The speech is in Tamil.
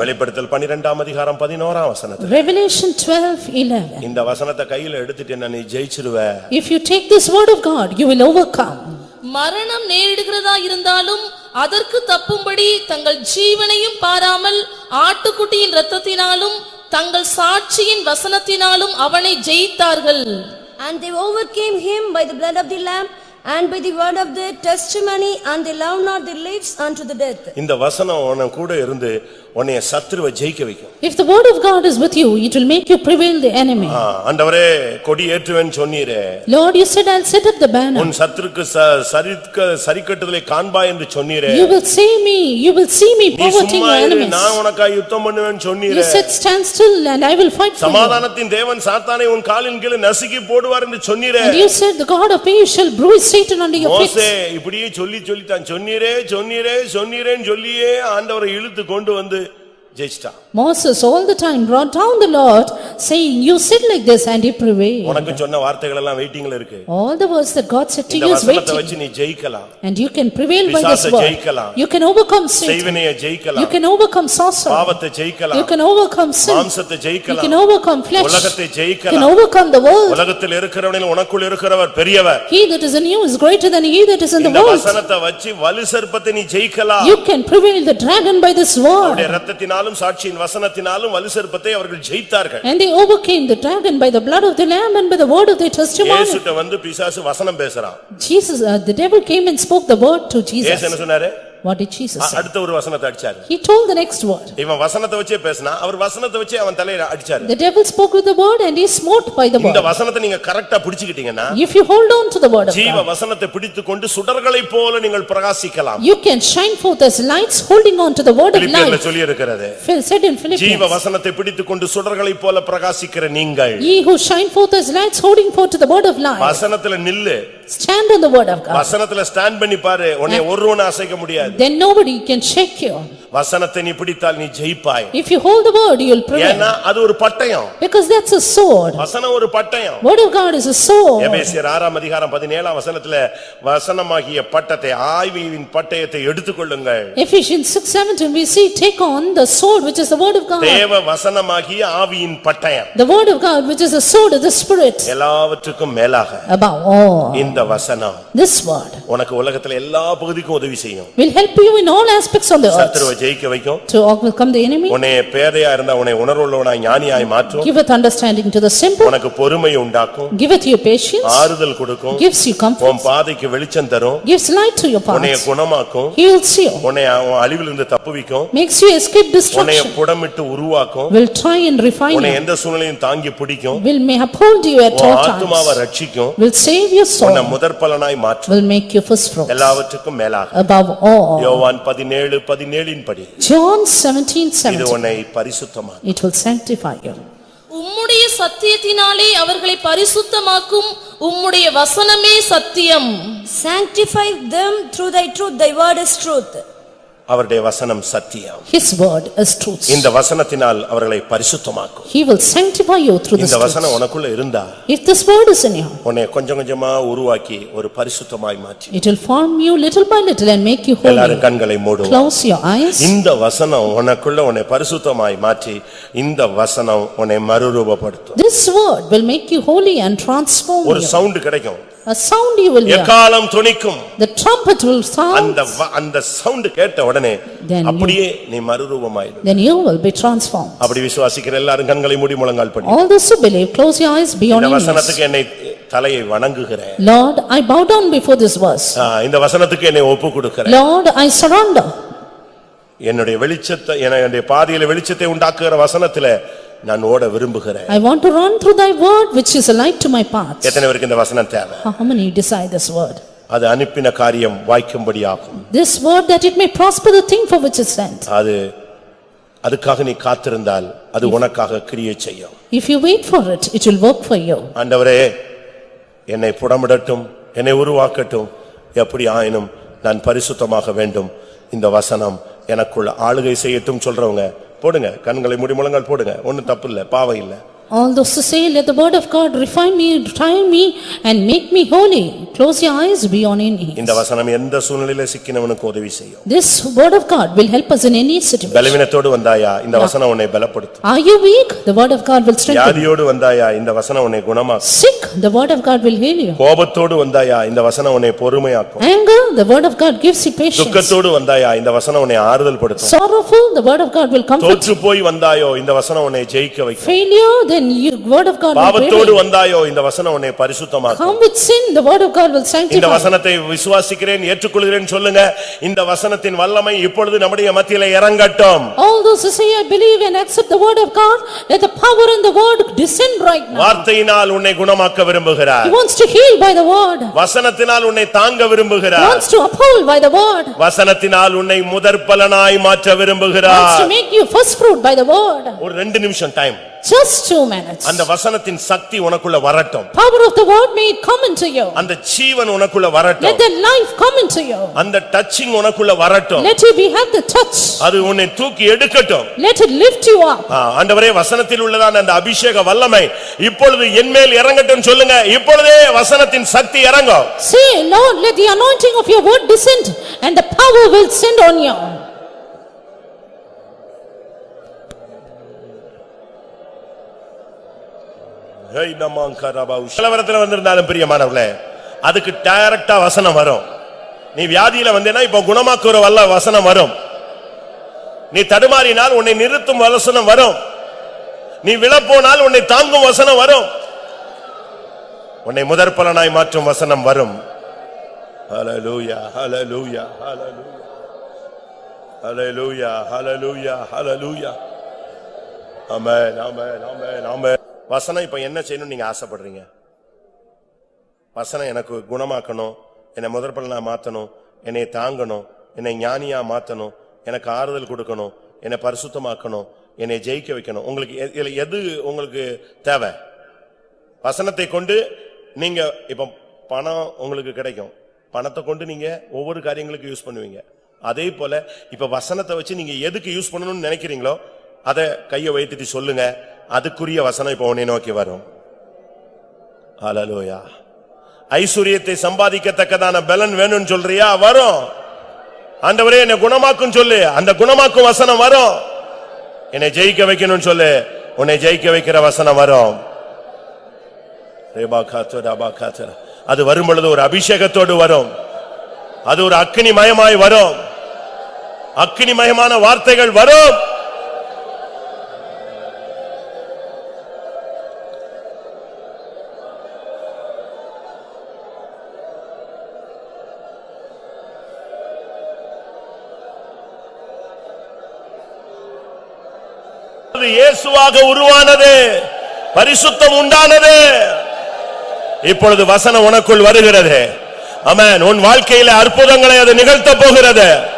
வெளிப்படுத்தல் பனிரெண்டாம் அதிகாரம் பதினோராம் வசனத்துல Revelation 12, 11. இந்த வசனத்தை கையில எடுத்துட்டு என்ன நீ ஜெயிச்சிருவ If you take this word of God, you will overcome. மரணம் நேரிடுகிறதா இருந்தாலும் அதற்கு தப்பும்படி தங்கள் ஜீவனையும் பாராமல் ஆட்டுக்குட்டியின் இரத்தத்தினாலும் தங்கள் சாட்சியின் வசனத்தினாலும் அவனை ஜெயித்தார்கள் And they overcame him by the blood of the Lamb and by the word of their testimony, and they loved not their lives unto the death. இந்த வசனம் உன கூட இருந்து உன்னைய சத்துருவை ஜெயிக்க வைக்கும் If the word of God is with you, it will make you prevail the enemy. ஆ, ஆண்டவரே கொடி ஏற்றுவேன்னு சொன்னீரே Lord, you said, "I'll set up the banner." உன் சத்துருக்கு ச- சரிக்க சரிக்கட்டுதலை காண்பா என்று சொன்னீரே You will see me, you will see me நீ perverting சும்மா your இரு, enemies. நான் உனக்காக யுத்தம் பண்ணுவேன்னு You சொன்னீரே said, "Stand still and I will fight for you." சமாதானத்தின் தேவன் சாத்தானை உன் காலின் கீழே நசுக்கி போடுவார் என்று சொன்னீரே And you said, "The God of peace shall bruise Satan under your feet." மோசே இப்படியே சொல்லி சொல்லித்தான் சொன்னீரே சொன்னீரே சொன்னீரேன்னு சொல்லியே ஆண்டவரை இழுத்து கொண்டு வந்து ஜெயிச்சிட்டான் Moses all the time brought down the Lord, saying, "You said like this and he prevailed." உனக்கு சொன்ன வார்த்தைகள் எல்லாம் வெயிட்டிங்ல இருக்கு All the words that God said to இந்த you is வசனத்தை waiting. வச்சு நீ ஜெயிக்கலாம் And you can prevail by this பிசாசை word. ஜெயிக்கலாம். You can overcome Satan. செய்வினைய You ஜெயிக்கலாம் can overcome sorcery. பாவத்தை You ஜெயிக்கலாம் can overcome sin. மாம்சத்தை You can ஜெயிக்கலாம் overcome flesh. உலகத்தை You can ஜெயிக்கலாம் overcome the world. உலகத்தில் இருக்கிறவனில் உனக்குள் இருக்கிறவர் பெரியவர் He that is in you is greater than he that is in the இந்த world. வசனத்தை வச்சு வலு சர்ப்பத்தை நீ ஜெயிக்கலாம் You can prevail the dragon by this அவருடைய word. ரத்தத்தினாலும் சாட்சியின் வசனத்தினாலும் வலு சர்ப்பத்தை அவர்கள் ஜெயித்தார்கள் And they overcame the dragon by the blood of the lamb and by the word of their testimony. இயேசுட்ட வந்து பிசாசு வசனம் பேசுறான் Jesus, uh, the devil came and spoke the word to இயேசு என்ன Jesus. சொன்னாரு What did Jesus say? அடுத்த ஒரு வசனத்தை அடிச்சாரு He told the next word. இவன் வசனத்தை வச்சே பேசினா அவர் வசனத்தை வச்சே அவன் தலையில அடிச்சாரு The devil spoke with the word and he smote by the இந்த word. வசனத்தை நீங்க கரெக்டா பிடிச்சுக்கிட்டீங்கன்னா If you hold on to the word of ஜீவ God, வசனத்தை பிடித்துக்கொண்டு சுடர்களை போல நீங்கள் பிரகாசிக்கலாம் you can shine forth as lights holding on to the word of பிலிப்பியர்ல life. சொல்லி இருக்கிறது Phil said in ஜீவ Philippians, வசனத்தை பிடித்துக்கொண்டு சுடர்களை போல பிரகாசிக்கிற நீங்கள் "Ye who shine forth as lights holding forth to the word of life, வசனத்துல நில்லு stand on the word of God. வசனத்துல ஸ்டாண்ட் பண்ணி பாரு உன்னை ஒருவன அசைக்க முடியாது Then nobody can shake you. வசனத்தை நீ பிடித்தால் நீ ஜெயிப்பாய் If you hold the word, you will ஏன்னா prevail. அது ஒரு பட்டயம் Because that's a sword. வசனம் ஒரு பட்டயம் Word of God is a sword. எபேசியர் ஆறாம் அதிகாரம் பதினேழாம் வசனத்துல வசனமாகிய பட்டத்தை ஆய்வின் பட்டயத்தை எடுத்துக்கொள்ளுங்கள் Ephesians six seventeen, we see, "Take on the sword which is the word of God." தேவ வசனமாகிய ஆவியின் பட்டயம் The word of God which is the sword of the spirit. எல்லாவற்றுக்கும் மேலாக Above all, இந்த வசனம் this word உனக்கு உலகத்துல எல்லா பகுதிக்கும் உதவி செய்யும் will help you in all aspects on the earth சத்துருவை ஜெயிக்க வைக்கும் to overcome the enemy, உன்னை பேதையா இருந்தா உன்னை உணர்வுள்ளவனாய் ஞானியாய் மாற்றும் giveth understanding to the simple, உனக்கு பொறுமை உண்டாக்கும் giveth you patience, ஆறுதல் கொடுக்கும் gives you comfort, உன் பாதைக்கு வெளிச்சம் தரும் gives light to your உன்னைய path, குணமாக்கும் heals you, உன்னை உன் அழிவிலிருந்து தப்புவிக்கும் makes you escape உன்னைய destruction, புடமிட்டு உருவாக்கும் will try and refine உன்னை you, எந்த சூழ்நிலையும் தாங்கி பிடிக்கும் will may uphold you at உன் all ஆத்துமாவை times, ரட்சிக்கும் will save your உன்னை soul, முதற்பலனாய் மாற்றும் will make you first fruits. எல்லாவற்றுக்கும் மேலாக Above all, யோவான் பதினேழு பதினேழின் படி John seventeen இது seventeen, உன்னை பரிசுத்தமா it will sanctify you. உம்முடைய சத்தியத்தினாலே அவர்களை பரிசுத்தமாக்கும் உம்முடைய வசனமே சத்தியம் Sanctify them through thy truth, thy word is truth. அவருடைய வசனம் சத்தியம் His word is truth. இந்த வசனத்தினால் அவர்களை பரிசுத்தமாக்கும் He will sanctify you through this இந்த வசனம். உனக்குள்ள இருந்தா If this word is in you, உன்னை கொஞ்சம் கொஞ்சமா உருவாக்கி ஒரு பரிசுத்தமாய் மாற்றி it will form you little by little and make you எல்லாரும் holy. கண்களை மூடுவோம் Close your eyes. இந்த வசனம் உனக்குள்ள உன்னை பரிசுத்தமாய் மாற்றி இந்த வசனம் உன்னை மறுரூபப்படுத்தும் This word will make you holy and transform ஒரு. சவுண்ட் கிடைக்கும் A sound you will hear. எக்காலம் துணிக்கும் The trumpet will sound, அந்த வ- அந்த சவுண்ட் கேட்ட உடனே Then you- அப்படியே நீ மறுரூபமாயிடும் then you will be transformed. அப்படி விசுவாசிக்கிற எல்லாரும் கண்களை மூடி முழங்கால் படி All those who believe, close your eyes beyond இந்த your knees. வசனத்துக்கு என்னை தலையை வணங்குகிறேன் Lord, I bow down before this verse. ஆ, இந்த வசனத்துக்கு என்னை ஒப்பு கொடுக்கிறேன் Lord, I surrender. என்னுடைய வெளிச்சத்தை என்னுடைய பாதையில வெளிச்சத்தை உண்டாக்குகிற வசனத்துல நான் ஓட விரும்புகிறேன் I want to run through thy word which is a light to my path. எத்தனை பேருக்கு இந்த வசனம் தேவை How many decide this word? அது அனுப்பின காரியம் வாய்க்கும்படி ஆகும் This word that it may prosper the thing for which it's sent. அது அதுக்காக நீ காத்திருந்தால் அது உனக்காக கிரியை செய்யும் If you wait for it, it will work for you. ஆண்டவரே என்னை புடமிடட்டும் என்னை உருவாக்கட்டும் எப்படி ஆயினும் நான் பரிசுத்தமாக வேண்டும் இந்த வசனம் எனக்குள்ள ஆளுகை செய்யட்டும் சொல்றவங்க போடுங்க. கண்களை முடி முழங்கால் போடுங்க. ஒன்றும் தப்பு இல்லை. பாவம் இல்லை. All those who say, "Let the word of God refine me, try me, and make me holy," close your eyes, be on your knees. இந்த வசனம் எந்த சூழ்நிலையில சிக்கினவனுக்கு உதவி செய்யும் This word of God will help us in any situation. பலவீனத்தோடு வந்தாயா இந்த வசனம் உன்னை பலப்படுத்தும் Are you weak? The word of God will strengthen. வியாதியோடு வந்தாயா இந்த வசனம் உன்னை குணமாக்கும் Sick, the word of God will heal you. கோபத்தோடு வந்தாயா இந்த வசனம் உன்னை பொறுமையாக்கும் Anger, the word of God gives you patience. துக்கத்தோடு வந்தாயா இந்த வசனம் உன்னை ஆறுதல் படுத்தும் Sorrowful, the word of God will comfort. தோற்று போய் வந்தாயோ இந்த வசனம் உன்னை ஜெயிக்க வைக்கும் Failure, Then you, word of God will பாவத்தோடு. வந்தாயோ இந்த வசனம் உன்னை பரிசுத்தமாக்கும் Come with sin, the word of God will இந்த sanctify. வசனத்தை விசுவாசிக்கிறேன் ஏற்றுக்கொள்கிறேன் சொல்லுங்க இந்த வசனத்தின் வல்லமை இப்பொழுது நம்முடைய மத்தியில இறங்கட்டும் All those who say, "I believe and accept the word of God," let the power in the word descend right now. வார்த்தையினால் உன்னை குணமாக்க விரும்புகிறார் He wants to heal by the word, வசனத்தினால் உன்னை தாங்க He விரும்புகிறார் wants to uphold by the word, வசனத்தினால் உன்னை முதற் பலனாய் மாற்ற wants to விரும்புகிறார் make you first fruit by the word. ஒரு ரெண்டு நிமிஷம் டைம் Just two minutes. அந்த வசனத்தின் சக்தி உனக்குள்ள வரட்டும் Power of the word may come into you. அந்த ஜீவன் உனக்குள்ள Let வரட்டும் the life come into you. அந்த டச்சிங் உனக்குள்ள வரட்டும் Let you be, have the touch. அது உன்னை தூக்கி எடுக்கட்டும் Let it lift you up. ஆண்டவரே வசனத்தில் உள்ளதான அந்த அபிஷேக வல்லமை இப்பொழுது என்மேல் இறங்கட்டும் சொல்லுங்க இப்பொழுதே வசனத்தின் சக்தி இறங்கும் Say, Lord, let the anointing of your word descend and the power will send on you. கலவரத்துல வந்திருந்தாலும் பிரியமானவர்களே அதுக்கு டைரக்டா வசனம் வரும். நீ வியாதியில வந்தேன்னா இப்ப குணமாக்குற வல்ல வசனம் வரும். நீ தடுமாறினால் உன்னை நிறுத்தும் வசனம் வரும். நீ விழப்போனால் உன்னை தாங்கும் வசனம் வரும். உன்னை முதற் பலனாய் மாற்றும் வசனம் வரும். ஹalleluya ஹalleluya ஹalleluya ஹalleluya ஹalleluya ஹalleluya. ஆமென் ஆமென் ஆமென் ஆமென் வசனம் இப்ப என்ன செய்யணும் நீங்க ஆசைப்படுறீங்க? வசனம் எனக்கு குணமாக்கணும் என்னை முதற்பலனாக மாற்றணும் மாத்தணும் என்னை தாங்கணும் என்னை ஞானியா மாத்தணும் எனக்கு ஆறுதல் கொடுக்கணும் என்னை பரிசுத்தமாக்கணும் என்னை ஜெயிக்க வைக்கணும். உங்களுக்கு எ- எது உங்களுக்கு தேவை? வசனத்தை கொண்டு நீங்க இப்ப பணம் உங்களுக்கு கிடைக்கும். பணத்தை கொண்டு நீங்க ஒவ்வொரு காரியங்களுக்கு யூஸ் பண்ணுவீங்க. அதே போல இப்ப வசனத்தை வச்சு நீங்க எதுக்கு யூஸ் பண்ணணும்னு நினைக்கிறீங்களோ அதை கையை வைத்துட்டு சொல்லுங்க. அதுக்குரிய வசனம் இப்ப உன்னை நோக்கி வரும். அலலோயா ஐஸ்வரியத்தை சம்பாதிக்கத்தக்கதான பலன் வேணும்னு சொல்றியா? வரும். ஆண்டவரே என்னை குணமாக்கும் சொல்லு. அந்த குணமாக்கும் வசனம் வரும். என்னை ஜெயிக்க வைக்கணும்னு சொல்லு. உன்னை ஜெயிக்க வைக்கிற வசனம் வரும். ரேபா அது வரும் பொழுது ஒரு அபிஷேகத்தோடு வரும். அது ஒரு அக்னி மயமாய் வரும். அக்னிமயமான வார்த்தைகள் வரும். இயேசுவாக உருவானது. பரிசுத்தம் உண்டானது. இப்பொழுது வசனம் உனக்குள் வருகிறது. அமேன் உன் வாழ்க்கையில அற்புதங்களை அது நிகழ்த்த போகிறது.